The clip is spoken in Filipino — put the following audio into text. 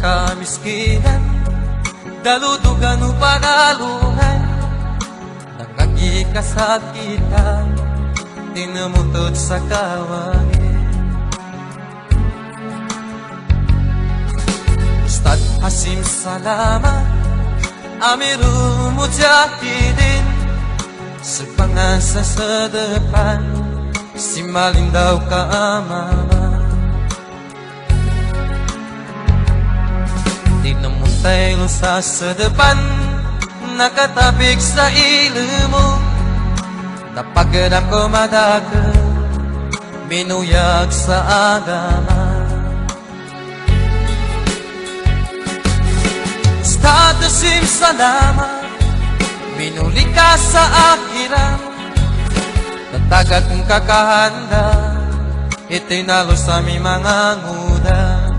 pagkamiskinan Daludugan o panalungan Nakagikasakitan Tinamutod sa kawangin Ustad Hasim Salama Amirul Mujahidin Sepangasa sa depan Si Malindaw kaamama Namuntay sa sa depan Nakatabig sa ilo mo. Napagdam ko madaka Minuyag sa agama. Status im salama Minuli ka sa akiram Natagat kong kakahanda Itinalo sa mi mga nguda